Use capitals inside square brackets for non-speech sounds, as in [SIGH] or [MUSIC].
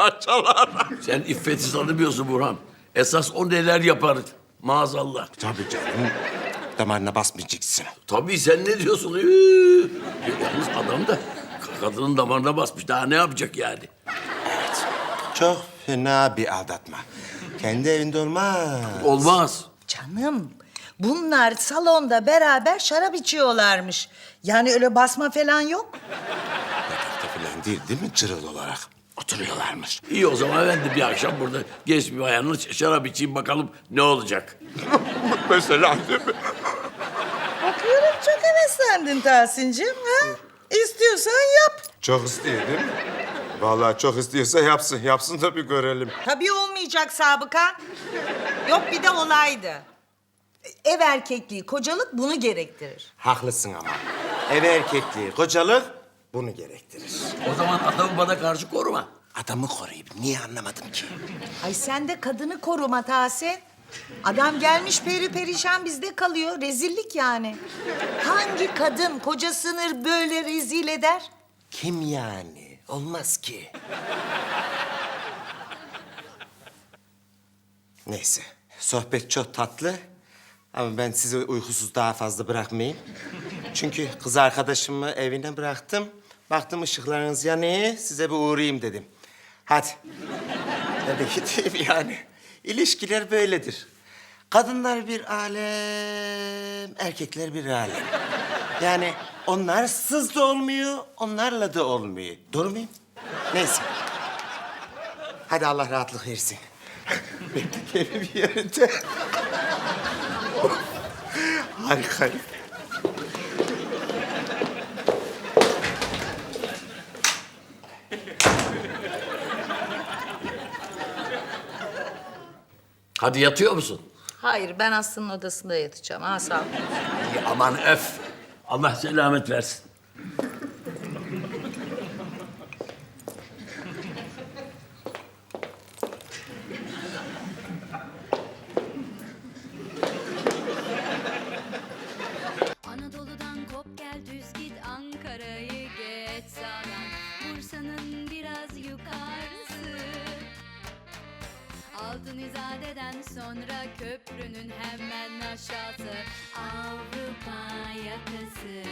parçalar. Sen iffeti tanımıyorsun Burhan. Esas o neler yapar maazallah. Tabii canım. Damarına basmayacaksın. Tabii sen ne diyorsun? Üü! Yalnız adam da kadının damarına basmış. Daha ne yapacak yani? Çok fena bir aldatma. Kendi evinde olmaz. Olmaz. Canım bunlar salonda beraber şarap içiyorlarmış. Yani öyle basma falan yok. Yatakta falan değil değil mi cırıl olarak? Oturuyorlarmış. İyi o zaman ben de bir akşam burada genç bir bayanla ş- şarap içeyim bakalım ne olacak. [LAUGHS] Mesela değil mi? Bakıyorum çok heveslendin Tahsin'cim. Ha? İstiyorsan yap. Çok istiyor değil mi? Vallahi çok istiyorsa yapsın. Yapsın da bir görelim. Tabii olmayacak sabıka. Yok bir de olaydı. Ev erkekliği, kocalık bunu gerektirir. Haklısın ama. Ev erkekliği, kocalık bunu gerektirir. O zaman adamı bana karşı koruma. Adamı koruyayım. Niye anlamadım ki? Ay sen de kadını koruma Tahsin. Adam gelmiş peri perişan bizde kalıyor. Rezillik yani. Hangi kadın kocasını böyle rezil eder? Kim yani? Olmaz ki. Neyse. Sohbet çok tatlı. Ama ben sizi uykusuz daha fazla bırakmayayım. Çünkü kız arkadaşımı evine bıraktım. Baktım ışıklarınız yanıyor. Size bir uğrayayım dedim. Hadi. [LAUGHS] De gideyim yani. İlişkiler böyledir. Kadınlar bir alem, erkekler bir alem. Yani onlarsız da olmuyor, onlarla da olmuyor. Doğru muyum? Neyse. Hadi Allah rahatlık versin. [LAUGHS] Bekle bir yerinde. [LAUGHS] Harika. Hadi yatıyor musun? Hayır ben Aslı'nın odasında yatacağım. Ha sağ ol. Aman öf. Allah selamet versin. Biraz yukarısı. Altın İzade'den sonra köprünün hemen aşağısı. Avrupa yakası